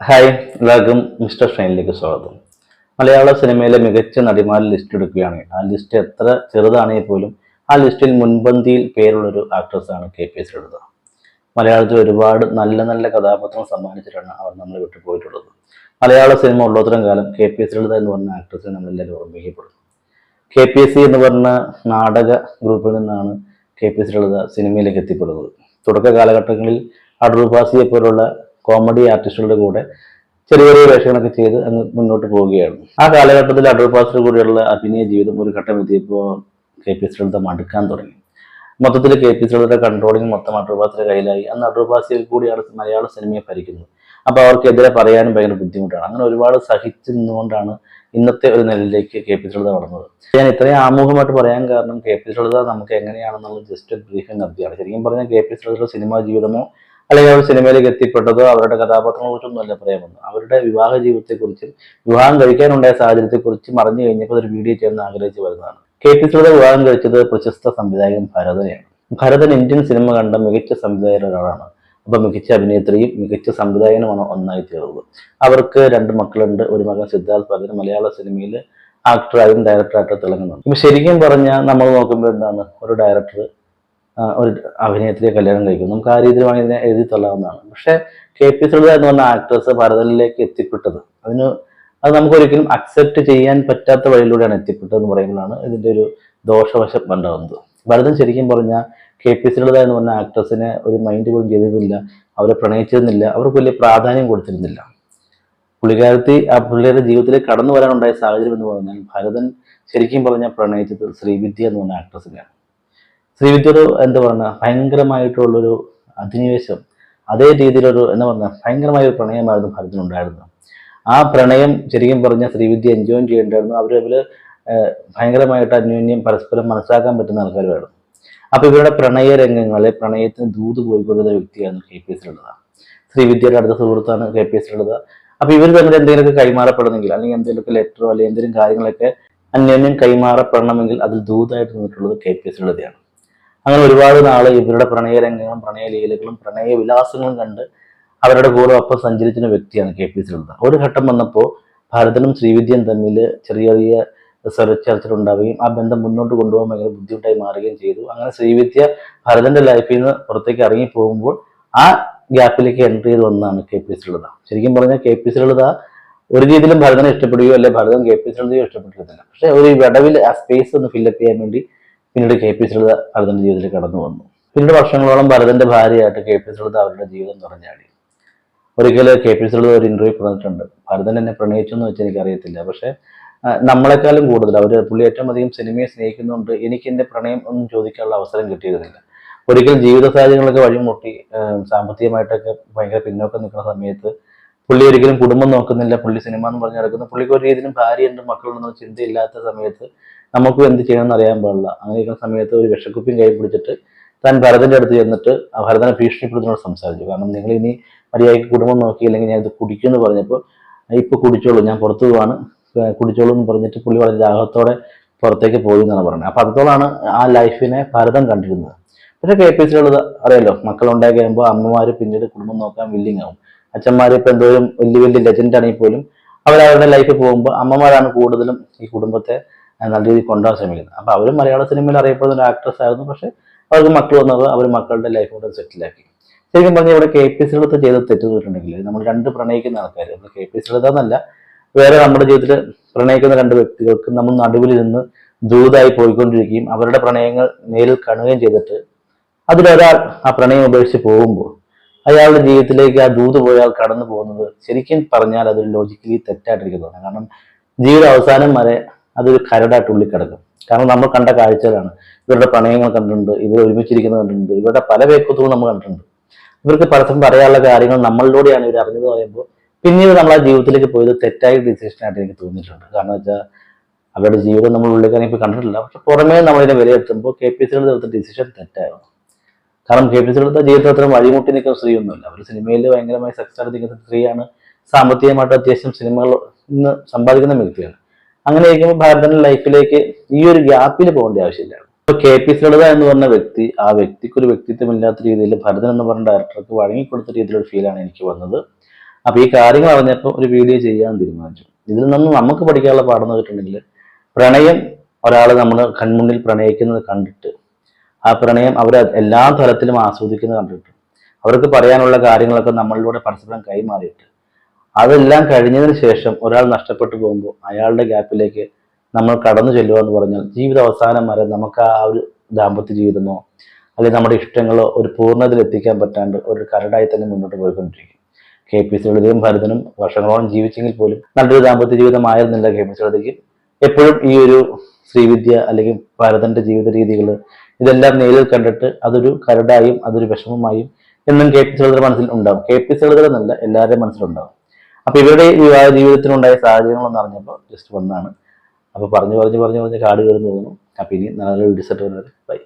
Hi എല്ലാവർക്കും mister ഷൈനിലേക്ക് സ്വാഗതം. മലയാള സിനിമയിലെ മികച്ച നടിമാരിൽ ലിസ്റ്റ് എടുക്കുകയാണ്. ആ ലിസ്റ്റ് എത്ര ചെറുതാണെങ്കിൽ പോലും ആ ലിസ്റ്റിൽ മുൻപന്തിയിൽ പേരുള്ളൊരു ആക്ട്രസ്സാണ് കെ പി എസ് മലയാളത്തിൽ ഒരുപാട് നല്ല നല്ല കഥാപാത്രം സമ്മാനിച്ചിട്ടാണ് അവർ നമ്മൾ വിട്ടു പോയിട്ടുള്ളത്. മലയാള സിനിമ ഉള്ളത്തരം കാലം കെ പി എസ് എന്ന് പറഞ്ഞ ആക്ട്രസിനെ നമ്മളെല്ലാവരും ഓർമ്മിക്കപ്പെടുന്നു കെ പി എസ് സി എന്ന് പറഞ്ഞ നാടക ഗ്രൂപ്പിൽ നിന്നാണ് കെ പി എസ് സിനിമയിലേക്ക് എത്തിപ്പെടുന്നത്. തുടക്ക കാലഘട്ടങ്ങളിൽ അടൂർഭാസിയെ പോലുള്ള കോമഡി ആർട്ടിസ്റ്റുകളുടെ കൂടെ ചെറിയ ചെറിയ വേഷങ്ങളൊക്കെ ചെയ്ത് അങ്ങ് മുന്നോട്ട് പോവുകയാണ്. ആ കാലഘട്ടത്തിൽ അടൂർപാസിൽ കൂടിയുള്ള അഭിനയ ജീവിതം ഒരു ഘട്ടം എത്തിയപ്പോൾ കെ പി ലളിത മടുക്കാൻ തുടങ്ങി. മൊത്തത്തിൽ കെ പി എസ് ലളിതയുടെ കൺട്രോളിങ് മൊത്തം അടൂർഭാസിയുടെ കയ്യിലായി. അന്ന് അടൂർഭാസിയിൽ കൂടിയാണ് മലയാള സിനിമയെ ഭരിക്കുന്നത്. അപ്പോൾ അവർക്കെതിരെ പറയാനും ഭയങ്കര ബുദ്ധിമുട്ടാണ്. അങ്ങനെ ഒരുപാട് സഹിച്ചു നിന്നുകൊണ്ടാണ് ഇന്നത്തെ ഒരു നിലയിലേക്ക് കെ പി ശ്രീലത വളർന്നത്. ഞാൻ ഇത്രയും ആമുഖമായിട്ട് പറയാൻ കാരണം കെ പി ശ്രീലത നമുക്ക് എങ്ങനെയാണെന്നുള്ള ജസ്റ്റ് ബ്രീഫിംഗ് നടത്തിയാണ് ശരിക്കും പറഞ്ഞാൽ കെ പി ലളിത സിനിമാ ജീവിതമോ അല്ലെങ്കിൽ അവർ സിനിമയിലേക്ക് എത്തിപ്പെട്ടതോ അവരുടെ കഥാപാത്രങ്ങളെ കുറിച്ചൊന്നും അല്ല പറയാമെന്ന്. അവരുടെ വിവാഹ ജീവിതത്തെക്കുറിച്ചും വിവാഹം കഴിക്കാനുണ്ടായ സാഹചര്യത്തെക്കുറിച്ചും അറിഞ്ഞു കഴിഞ്ഞപ്പോൾ ഒരു വീഡിയോ ചെയ്യാൻ ആഗ്രഹിച്ചു വരുന്നതാണ്. കെ പി സിയുടെ വിവാഹം കഴിച്ചത് പ്രശസ്ത സംവിധായകൻ ഭരതനെയാണ്. ഭരതൻ ഇന്ത്യൻ സിനിമ കണ്ട മികച്ച സംവിധായകരുടെ ഒരാളാണ്. അപ്പൊ മികച്ച അഭിനേത്രിയും മികച്ച സംവിധായകനുമാണ് ഒന്നായി തീർന്നത്. അവർക്ക് രണ്ട് മക്കളുണ്ട്. ഒരു മകൻ സിദ്ധാർത്ഥ് ഭരതൻ മലയാള സിനിമയിൽ ആക്ടറായും ഡയറക്ടറായിട്ട് തിളങ്ങുന്നുണ്ട്. ഇപ്പൊ ശരിക്കും പറഞ്ഞാൽ നമ്മൾ നോക്കുമ്പോൾ എന്താണ്? ഒരു ഡയറക്ടർ ഒരു അഭിനയത്തിലെ കല്യാണം കഴിക്കും നമുക്ക് ആ രീതിയിൽ വേണമെങ്കിൽ ഇതിനെ എഴുതി തള്ളാവുന്നതാണ്. പക്ഷെ കെ പി സുലത എന്ന് പറഞ്ഞ ആക്ട്രസ് ഭരതനിലേക്ക് എത്തിപ്പെട്ടത്. അതിന് അത് നമുക്ക് ഒരിക്കലും അക്സെപ്റ്റ് ചെയ്യാൻ പറ്റാത്ത വഴിയിലൂടെയാണ് എത്തിപ്പെട്ടത് എന്ന് പറയുമ്പോഴാണ് ഇതിന്റെ ഒരു ദോഷവശം ഉണ്ടാകുന്നത് ഭരതൻ ശരിക്കും പറഞ്ഞാൽ കെ പി സുലത എന്ന് പറഞ്ഞ ആക്ട്രസിനെ ഒരു മൈൻഡ് പോലും ചെയ്തിരുന്നില്ല. അവരെ പ്രണയിച്ചിരുന്നില്ല. അവർക്ക് വലിയ പ്രാധാന്യം കൊടുത്തിരുന്നില്ല. പുള്ളിക്കാരത്തി ആ പുള്ളിയുടെ ജീവിതത്തിൽ കടന്നു വരാനുണ്ടായ സാഹചര്യം എന്ന് പറഞ്ഞാൽ ഭരതൻ ശരിക്കും പറഞ്ഞാൽ പ്രണയിച്ചത് ശ്രീവിദ്യ എന്ന് പറഞ്ഞ ആക്ട്രസിനെയാണ് ശ്രീവിദ്യ ഒരു എന്താ പറയുക ഭയങ്കരമായിട്ടുള്ളൊരു അധിനിവേശം അതേ രീതിയിലൊരു എന്താ പറയുക ഭയങ്കരമായ ഒരു പ്രണയമായിരുന്നു ഭരതനുണ്ടായിരുന്നത്. ആ പ്രണയം ശരിക്കും പറഞ്ഞാൽ ശ്രീവിദ്യ എൻജോയ് ചെയ്യേണ്ടായിരുന്നു. അവർ തമ്മിൽ ഭയങ്കരമായിട്ട് അന്യോന്യം പരസ്പരം മനസ്സിലാക്കാൻ പറ്റുന്ന ആൾക്കാരുമായിരുന്നു. അപ്പൊ ഇവരുടെ പ്രണയ രംഗങ്ങളെ പ്രണയത്തിന് ദൂത് പോയിക്കൊള്ളുന്ന വ്യക്തിയാണ് കെ പി എസിലുള്ളത് ശ്രീവിദ്യയുടെ അടുത്ത സുഹൃത്താണ് കെ പി എസിലുള്ളത് ലളിത അപ്പൊ ഇവർ തമ്മിൽ എന്തെങ്കിലുമൊക്കെ കൈമാറപ്പെടുന്നെങ്കിൽ അല്ലെങ്കിൽ എന്തെങ്കിലുമൊക്കെ ലെറ്ററോ അല്ലെങ്കിൽ എന്തെങ്കിലും കാര്യങ്ങളൊക്കെ അന്യോന്യം കൈമാറപ്പെടണമെങ്കിൽ അതിൽ ദൂതായിട്ട് നിന്നിട്ടുള്ളത് കെ പി എസ് ലളിതയാണ് അങ്ങനെ ഒരുപാട് നാൾ ഇവരുടെ പ്രണയരംഗങ്ങളും പ്രണയലീലകളും പ്രണയവിലാസങ്ങളും വിലാസങ്ങളും കണ്ട് അവരുടെ കൂടെ ഒപ്പം സഞ്ചരിച്ചിരുന്ന വ്യക്തിയാണ് കെ പി ശ്രീലത. ഒരു ഘട്ടം വന്നപ്പോൾ ഭരതനും ശ്രീവിദ്യയും തമ്മിൽ ചെറിയ ചെറിയ ചർച്ചകളുണ്ടാവുകയും ആ ബന്ധം മുന്നോട്ട് കൊണ്ടുപോകാൻ ഭയങ്കര ബുദ്ധിമുട്ടായി മാറുകയും ചെയ്തു. അങ്ങനെ ശ്രീവിദ്യ ഭരതന്റെ ലൈഫിൽ നിന്ന് പുറത്തേക്ക് ഇറങ്ങി പോകുമ്പോൾ ആ ഗ്യാപ്പിലേക്ക് എൻട്രി ചെയ്ത് വന്നതാണ് കെ പി ശ്രീലത. ശരിക്കും പറഞ്ഞാൽ കെ പി ശ്രീലത ഒരു രീതിയിലും ഭരതനെ ഇഷ്ടപ്പെടുകയോ അല്ലെ ഭരതൻ കെ പി ശ്രീലതയോ ഇഷ്ടപ്പെട്ടിരുന്നില്ല. പക്ഷെ ഒരു വിടവിൽ ആ സ്പേസ് ഒന്ന് ഫില്ലപ്പ് ചെയ്യാൻ വേണ്ടി പിന്നീട് കെ പി ശ്രീത ഭരതന്റെ ജീവിതത്തിൽ കടന്നു വന്നു. പിന്നീട് വർഷങ്ങളോളം ഭരതന്റെ ഭാര്യയായിട്ട് കെ പി ശ്രീത അവരുടെ ജീവിതം നിറഞ്ഞാടി ഒരിക്കൽ കെ പി ശ്രീത ഒരു ഇന്റർവ്യൂ പറഞ്ഞിട്ടുണ്ട് ഭരതൻ എന്നെ പ്രണയിച്ചു എന്ന് വെച്ചാൽ എനിക്കറിയത്തില്ല. പക്ഷെ നമ്മളെക്കാളും കൂടുതൽ അവർ പുള്ളി ഏറ്റവും അധികം സിനിമയെ സ്നേഹിക്കുന്നുണ്ട് എനിക്ക് എന്റെ പ്രണയം ഒന്നും ചോദിക്കാനുള്ള അവസരം കിട്ടിയിരുന്നില്ല. ഒരിക്കൽ ജീവിത സാഹചര്യങ്ങളൊക്കെ വഴിമുട്ടി സാമ്പത്തികമായിട്ടൊക്കെ ഭയങ്കര പിന്നോക്കം നിൽക്കുന്ന സമയത്ത് പുള്ളി ഒരിക്കലും കുടുംബം നോക്കുന്നില്ല പുള്ളി സിനിമ എന്ന് പറഞ്ഞ് നടക്കുന്നു. പുള്ളിക്ക് ഒരു രീതിയിലും ഭാര്യയുണ്ട് മക്കളുണ്ടെന്ന ചിന്തയില്ലാത്ത സമയത്ത് നമുക്കും എന്ത് ചെയ്യണമെന്ന് അറിയാൻ പാടില്ല. അങ്ങനെ ഇരിക്കുന്ന സമയത്ത് ഒരു വിഷക്കുപ്പിയും കൈ പിടിച്ചിട്ട് താൻ ഭരതന്റെ അടുത്ത് ചെന്നിട്ട് ഭരതനെ ഭീഷണിപ്പെടുത്തുന്നോട് സംസാരിച്ചു. കാരണം നിങ്ങൾ ഇനി മര്യാദയ്ക്ക് കുടുംബം നോക്കിയില്ലെങ്കിൽ ഞാൻ ഇത് കുടിക്കുമെന്ന് പറഞ്ഞപ്പോൾ ഇപ്പൊ കുടിച്ചോളൂ ഞാൻ പുറത്തു പോവാണ്. കുടിച്ചോളൂ എന്ന് പറഞ്ഞിട്ട് പുള്ളി വളരെ ദാഹത്തോടെ പുറത്തേക്ക് പോയി എന്നാണ് പറയുന്നത്. അപ്പൊ അതോളാണ് ആ ലൈഫിനെ ഭരതം കണ്ടിരുന്നത്. പക്ഷെ കെ പി സികളുടെ അറിയാലോ മക്കളുണ്ടായി കഴിയുമ്പോൾ അമ്മമാര് പിന്നീട് കുടുംബം നോക്കാൻ വില്ലിങ് ആവും. അച്ഛന്മാര് ഇപ്പൊ എന്തോരം വലിയ വലിയ ലെജൻഡ് ആണെങ്കിൽ പോലും അവരവരുടെ ലൈഫിൽ പോകുമ്പോൾ അമ്മമാരാണ് കൂടുതലും ഈ കുടുംബത്തെ നല്ല രീതിയിൽ കൊണ്ടുപോകാൻ ശ്രമിക്കുന്നത്. അപ്പൊ അവരും മലയാള സിനിമയിൽ അറിയപ്പെടുന്ന ഒരു ആക്ട്രസ് ആയിരുന്നു. പക്ഷെ അവർക്ക് മക്കൾ വന്നത് അവർ മക്കളുടെ ലൈഫ് കൂടെ സെറ്റിലാക്കി ശരിക്കും പറഞ്ഞാൽ ഇവിടെ കെ പി സി എടുത്ത് ചെയ്ത് തെറ്റ് നമ്മൾ രണ്ട് പ്രണയിക്കുന്ന ആൾക്കാർ നമ്മൾ കെ പി സി എടുത്താന്നല്ല വേറെ നമ്മുടെ ജീവിതത്തിൽ പ്രണയിക്കുന്ന രണ്ട് വ്യക്തികൾക്ക് നമ്മൾ നടുവിലിരുന്ന് ദൂതായി പോയിക്കൊണ്ടിരിക്കുകയും അവരുടെ പ്രണയങ്ങൾ നേരിൽ കാണുകയും ചെയ്തിട്ട് അതിലൊരാൾ ആ പ്രണയം ഉപേക്ഷിച്ച് പോകുമ്പോൾ അയാളുടെ ജീവിതത്തിലേക്ക് ആ ദൂത് പോയാൽ കടന്നു പോകുന്നത് ശരിക്കും പറഞ്ഞാൽ അതൊരു ലോജിക്കലി തെറ്റായിട്ടിരിക്കുന്നതാണ്. കാരണം ജീവിത അവസാനം വരെ അതൊരു കരടായിട്ട് ഉള്ളിൽ കിടക്കും കാരണം നമ്മൾ കണ്ട കാഴ്ചകളാണ്. ഇവരുടെ പ്രണയങ്ങൾ കണ്ടിട്ടുണ്ട് ഇവർ ഒരുമിച്ചിരിക്കുന്നത് കണ്ടിട്ടുണ്ട് ഇവരുടെ പല വ്യക്തിത്വവും നമ്മൾ കണ്ടിട്ടുണ്ട്. ഇവർക്ക് പലതും പറയാനുള്ള കാര്യങ്ങൾ നമ്മളിലൂടെയാണ് ഇവർ അറിഞ്ഞത് പറയുമ്പോൾ പിന്നീട് നമ്മൾ ആ ജീവിതത്തിലേക്ക് പോയത് തെറ്റായ ഡിസിഷനായിട്ട് എനിക്ക് തോന്നിയിട്ടുണ്ട്. കാരണം വെച്ചാൽ അവരുടെ ജീവിതം നമ്മൾ ഉള്ളിൽ ഇപ്പോൾ കണ്ടിട്ടില്ല. പക്ഷെ പുറമേ നമ്മളിതിനെ വിലയിരുത്തുമ്പോൾ കെ പി സിയുടെ ഡിസിഷൻ തെറ്റായിരുന്നു. കാരണം കെ പി സികളുടെ ജീവിതത്തിൽ അത്ര വഴിമുട്ടി നിൽക്കുന്ന സ്ത്രീയൊന്നുമില്ല. അവർ സിനിമയിൽ ഭയങ്കരമായി സക്സസ് നിൽക്കുന്ന സ്ത്രീയാണ് സാമ്പത്തികമായിട്ട് അത്യാവശ്യം സിനിമകൾ ഇന്ന് സമ്പാദിക്കുന്ന വ്യക്തിയാണ്. അങ്ങനെ ഇരിക്കുമ്പോൾ ഭാരതന്റെ ലൈഫിലേക്ക് ഈ ഒരു ഗ്യാപ്പിൽ പോകേണ്ട ആവശ്യമില്ല. ഇപ്പൊ കെ പി സിലത എന്ന് പറഞ്ഞ വ്യക്തി ആ വ്യക്തിക്ക് ഒരു വ്യക്തിത്വം ഇല്ലാത്ത രീതിയിൽ ഭരതൻ എന്ന് പറഞ്ഞ ഡയറക്ടർക്ക് വഴങ്ങിക്കൊടുത്ത രീതിയിലൊരു ഫീലാണ് എനിക്ക് വന്നത്. അപ്പൊ ഈ കാര്യങ്ങൾ അറിഞ്ഞപ്പോൾ ഒരു വീഡിയോ ചെയ്യാൻ തീരുമാനിച്ചു. ഇതിൽ നിന്ന് നമുക്ക് പഠിക്കാനുള്ള പാഠം എന്ന് വെച്ചിട്ടുണ്ടെങ്കിൽ പ്രണയം ഒരാൾ നമ്മൾ കൺമുന്നിൽ പ്രണയിക്കുന്നത് കണ്ടിട്ട് ആ പ്രണയം അവർ എല്ലാ തലത്തിലും ആസ്വദിക്കുന്നത് കണ്ടിട്ട് അവർക്ക് പറയാനുള്ള കാര്യങ്ങളൊക്കെ നമ്മളിലൂടെ പരസ്പരം കൈമാറിയിട്ട്. അതെല്ലാം കഴിഞ്ഞതിന് ശേഷം ഒരാൾ നഷ്ടപ്പെട്ടു പോകുമ്പോൾ അയാളുടെ ഗ്യാപ്പിലേക്ക് നമ്മൾ കടന്നു ചെല്ലുക എന്ന് പറഞ്ഞാൽ ജീവിത അവസാനം വരെ നമുക്ക് ആ ഒരു ദാമ്പത്യ ജീവിതമോ അല്ലെങ്കിൽ നമ്മുടെ ഇഷ്ടങ്ങളോ ഒരു പൂർണതയിൽ എത്തിക്കാൻ പറ്റാണ്ട് ഒരു കരടായി തന്നെ മുന്നോട്ട് പോയിക്കൊണ്ടിരിക്കും. കെ പി സി ലളിതയും ഭരതനും വർഷങ്ങളോളം ജീവിച്ചെങ്കിൽ പോലും നല്ലൊരു ദാമ്പത്യ ജീവിതമായിരുന്നില്ല കെ പി സി ലളിതയ്ക്ക് എപ്പോഴും ഈ ഒരു ശ്രീവിദ്യ അല്ലെങ്കിൽ ഭരതന്റെ ജീവിത രീതികൾ ഇതെല്ലാം നേരിൽ കണ്ടിട്ട് അതൊരു കരടായും അതൊരു വിഷമമായും എന്നും കെ പി സി മനസ്സിൽ ഉണ്ടാവും. കെ പി സി ലളിത എന്നല്ല എല്ലാവരുടെയും മനസ്സിലുണ്ടാവും. അപ്പൊ ഇവരുടെ വിവാഹ ജീവിതത്തിനുണ്ടായ സാഹചര്യങ്ങളൊന്നും അറിഞ്ഞപ്പോൾ ജസ്റ്റ് വന്നാണ്. അപ്പൊ പറഞ്ഞു പറഞ്ഞു പറഞ്ഞു പറഞ്ഞ് കാട് കയറുന്നു തോന്നുന്നു അപ്പൊ ഇനി വീഡിയോസ് ആയിട്ട് വരുന്നത് ബൈ